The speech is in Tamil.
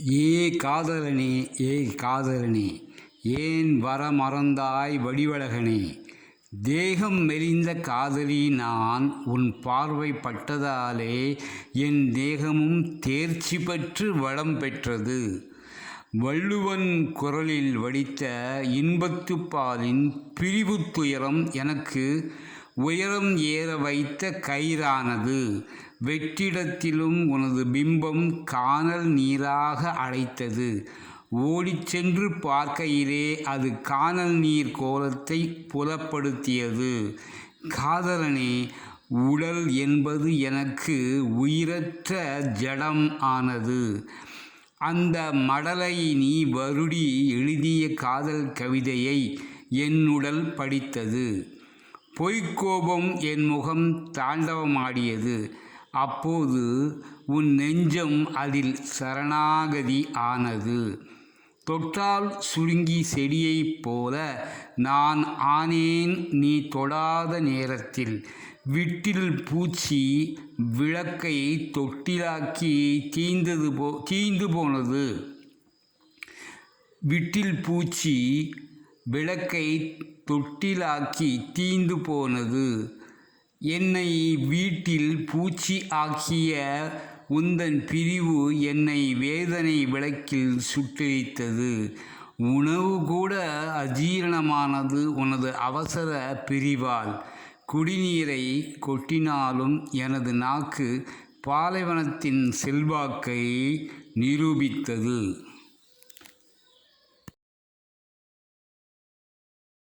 ஏ காதலனே ஏ காதலனே ஏன் வர மறந்தாய் வடிவழகனே? தேகம் மெலிந்த காதலி நான் உன் பார்வை பட்டதாலே என் தேகமும் தேர்ச்சி பெற்று வளம் பெற்றது. வள்ளுவன் குரலில் வடித்த இன்பத்துப்பாலின் பிரிவு துயரம் எனக்கு உயரம் ஏற வைத்த கயிறானது வெற்றிடத்திலும் உனது பிம்பம் கானல் நீராக அழைத்தது ஓடிச் சென்று பார்க்கையிலே அது கானல் நீர் கோலத்தை புலப்படுத்தியது. காதலனே உடல் என்பது எனக்கு உயிரற்ற ஜடம் ஆனது. அந்த மடலை நீ வருடி எழுதிய காதல் கவிதையை என் உடல் படித்தது. பொய்க்கோபம் என் முகம் தாண்டவமாடியது அப்போது உன் நெஞ்சம் அதில் சரணாகதி ஆனது. தொட்டால் சுருங்கி செடியைப் போல நான் ஆனேன் நீ தொடாத நேரத்தில். விட்டில் பூச்சி விளக்கை தொட்டிலாக்கி தீந்தது போ தீந்து போனது. விட்டில் பூச்சி விளக்கை தொட்டிலாக்கி தீந்து போனது. என்னை வீட்டில் பூச்சி ஆக்கிய உந்தன் பிரிவு என்னை வேதனை விளக்கில் சுட்டரித்தது. உணவு கூட அஜீரணமானது. உனது அவசர பிரிவால் குடிநீரை கொட்டினாலும் எனது நாக்கு பாலைவனத்தின் செல்வாக்கை நிரூபித்தது.